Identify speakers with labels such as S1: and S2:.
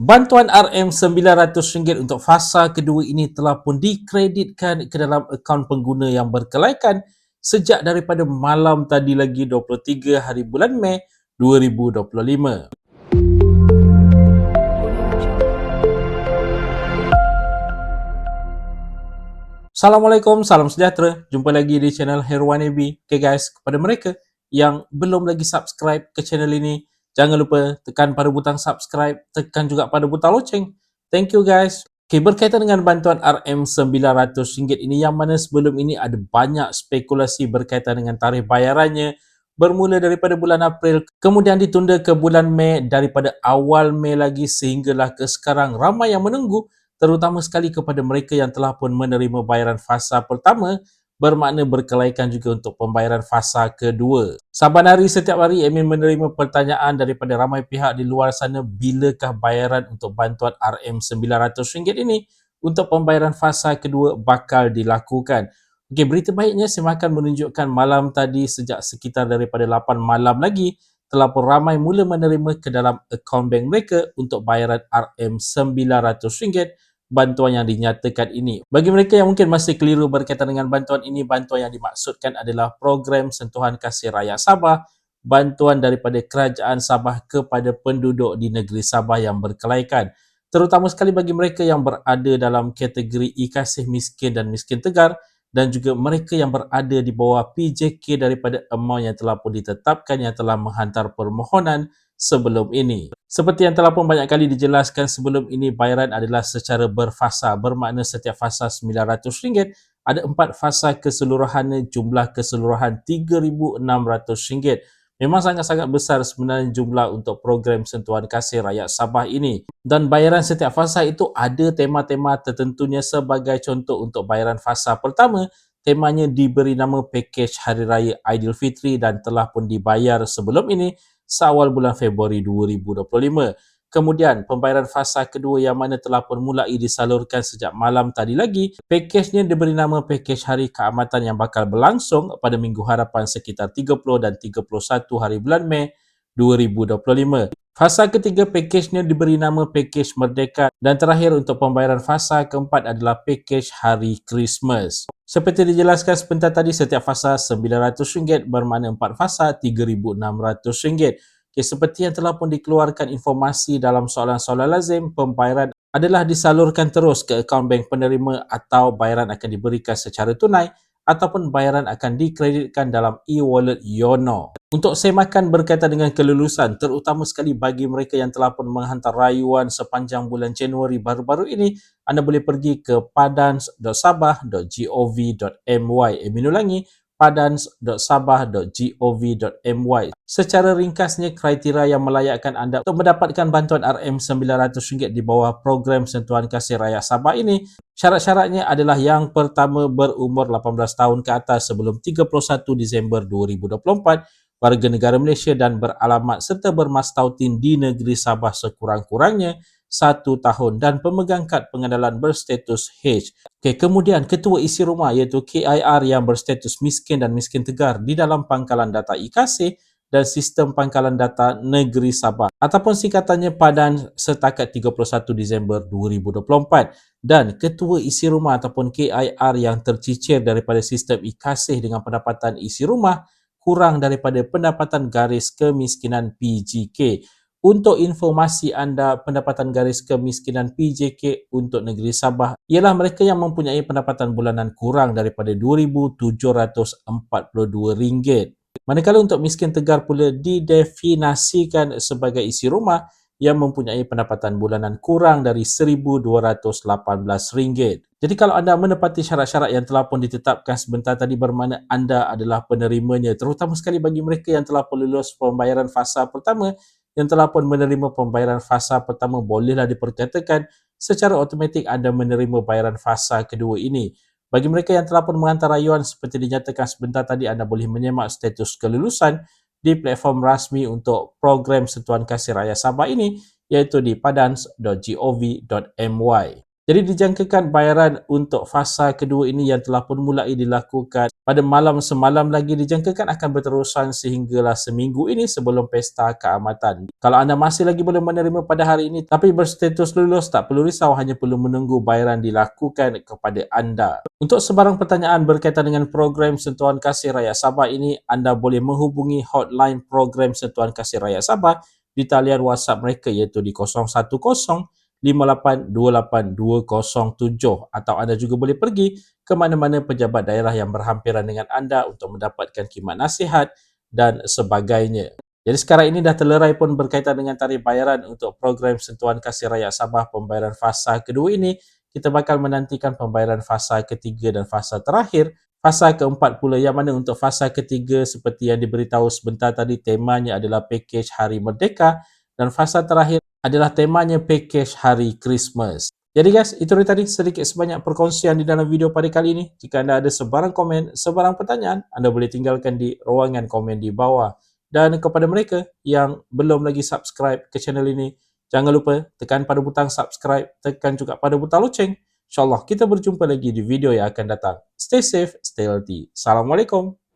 S1: Bantuan RM900 untuk fasa kedua ini telah pun dikreditkan ke dalam akaun pengguna yang berkelaikan sejak daripada malam tadi lagi 23 hari bulan Mei 2025. Assalamualaikum, salam sejahtera. Jumpa lagi di channel Herwan AB. Okay guys, kepada mereka yang belum lagi subscribe ke channel ini, Jangan lupa tekan pada butang subscribe, tekan juga pada butang loceng. Thank you guys. Okay, berkaitan dengan bantuan RM900 ini yang mana sebelum ini ada banyak spekulasi berkaitan dengan tarikh bayarannya bermula daripada bulan April kemudian ditunda ke bulan Mei daripada awal Mei lagi sehinggalah ke sekarang ramai yang menunggu terutama sekali kepada mereka yang telah pun menerima bayaran fasa pertama bermakna berkelaikan juga untuk pembayaran fasa kedua. Saban hari setiap hari Emin menerima pertanyaan daripada ramai pihak di luar sana bilakah bayaran untuk bantuan RM900 ini untuk pembayaran fasa kedua bakal dilakukan. Okey, berita baiknya saya akan menunjukkan malam tadi sejak sekitar daripada 8 malam lagi telah pun ramai mula menerima ke dalam akaun bank mereka untuk bayaran RM900 bantuan yang dinyatakan ini. Bagi mereka yang mungkin masih keliru berkaitan dengan bantuan ini, bantuan yang dimaksudkan adalah program sentuhan kasih rakyat Sabah, bantuan daripada kerajaan Sabah kepada penduduk di negeri Sabah yang berkelaikan. Terutama sekali bagi mereka yang berada dalam kategori e-kasih miskin dan miskin tegar dan juga mereka yang berada di bawah PJK daripada amount yang telah pun ditetapkan yang telah menghantar permohonan sebelum ini. Seperti yang telah pun banyak kali dijelaskan sebelum ini, bayaran adalah secara berfasa. Bermakna setiap fasa RM900, ada empat fasa keseluruhannya jumlah keseluruhan RM3,600. Memang sangat-sangat besar sebenarnya jumlah untuk program sentuhan kasih rakyat Sabah ini. Dan bayaran setiap fasa itu ada tema-tema tertentunya sebagai contoh untuk bayaran fasa pertama, temanya diberi nama pakej Hari Raya Aidilfitri dan telah pun dibayar sebelum ini seawal bulan Februari 2025. Kemudian pembayaran fasa kedua yang mana telah pun mulai disalurkan sejak malam tadi lagi. Pakejnya diberi nama pakej Hari Keamatan yang bakal berlangsung pada Minggu Harapan sekitar 30 dan 31 hari bulan Mei 2025. Fasa ketiga pakejnya diberi nama pakej Merdeka dan terakhir untuk pembayaran fasa keempat adalah pakej Hari Christmas. Seperti dijelaskan sebentar tadi, setiap fasa RM900 bermakna empat fasa RM3,600. Okay, seperti yang telah pun dikeluarkan informasi dalam soalan-soalan lazim, pembayaran adalah disalurkan terus ke akaun bank penerima atau bayaran akan diberikan secara tunai ataupun bayaran akan dikreditkan dalam e-wallet Yono. Untuk semakan berkaitan dengan kelulusan, terutama sekali bagi mereka yang telah pun menghantar rayuan sepanjang bulan Januari baru-baru ini, anda boleh pergi ke padans.sabah.gov.my. Emin ulangi, padans.sabah.gov.my. Secara ringkasnya, kriteria yang melayakkan anda untuk mendapatkan bantuan RM900 di bawah program sentuhan kasih raya Sabah ini, syarat-syaratnya adalah yang pertama berumur 18 tahun ke atas sebelum 31 Disember 2024, warga negara Malaysia dan beralamat serta bermastautin di negeri Sabah sekurang-kurangnya satu tahun dan pemegang kad pengenalan berstatus H. Okay, kemudian ketua isi rumah iaitu KIR yang berstatus miskin dan miskin tegar di dalam pangkalan data IKC dan sistem pangkalan data negeri Sabah ataupun singkatannya padan setakat 31 Disember 2024 dan ketua isi rumah ataupun KIR yang tercicir daripada sistem IKC dengan pendapatan isi rumah kurang daripada pendapatan garis kemiskinan PGK. Untuk informasi anda, pendapatan garis kemiskinan PJK untuk negeri Sabah ialah mereka yang mempunyai pendapatan bulanan kurang daripada RM2,742. Manakala untuk miskin tegar pula didefinasikan sebagai isi rumah yang mempunyai pendapatan bulanan kurang dari RM1,218. Jadi kalau anda menepati syarat-syarat yang telah pun ditetapkan sebentar tadi bermakna anda adalah penerimanya terutama sekali bagi mereka yang telah pun lulus pembayaran fasa pertama yang telah pun menerima pembayaran fasa pertama bolehlah diperkatakan secara automatik anda menerima bayaran fasa kedua ini. Bagi mereka yang telah pun menghantar rayuan seperti dinyatakan sebentar tadi anda boleh menyemak status kelulusan di platform rasmi untuk program sentuhan kasih raya Sabah ini iaitu di padans.gov.my. Jadi dijangkakan bayaran untuk fasa kedua ini yang telah pun mulai dilakukan pada malam semalam lagi dijangkakan akan berterusan sehinggalah seminggu ini sebelum pesta keamatan. Kalau anda masih lagi belum menerima pada hari ini tapi berstatus lulus tak perlu risau hanya perlu menunggu bayaran dilakukan kepada anda. Untuk sebarang pertanyaan berkaitan dengan program Sentuhan Kasih Raya Sabah ini anda boleh menghubungi hotline program Sentuhan Kasih Raya Sabah di talian WhatsApp mereka iaitu di 010 5828-207 atau anda juga boleh pergi ke mana-mana pejabat daerah yang berhampiran dengan anda untuk mendapatkan khidmat nasihat dan sebagainya. Jadi sekarang ini dah terlerai pun berkaitan dengan tarikh bayaran untuk program Sentuhan Kasih Rakyat Sabah pembayaran fasa kedua ini. Kita bakal menantikan pembayaran fasa ketiga dan fasa terakhir. Fasa keempat pula yang mana untuk fasa ketiga seperti yang diberitahu sebentar tadi temanya adalah package Hari Merdeka dan fasa terakhir adalah temanya package hari Christmas. Jadi guys, itu tadi sedikit sebanyak perkongsian di dalam video pada kali ini. Jika anda ada sebarang komen, sebarang pertanyaan, anda boleh tinggalkan di ruangan komen di bawah. Dan kepada mereka yang belum lagi subscribe ke channel ini, jangan lupa tekan pada butang subscribe, tekan juga pada butang loceng. InsyaAllah kita berjumpa lagi di video yang akan datang. Stay safe, stay healthy. Assalamualaikum.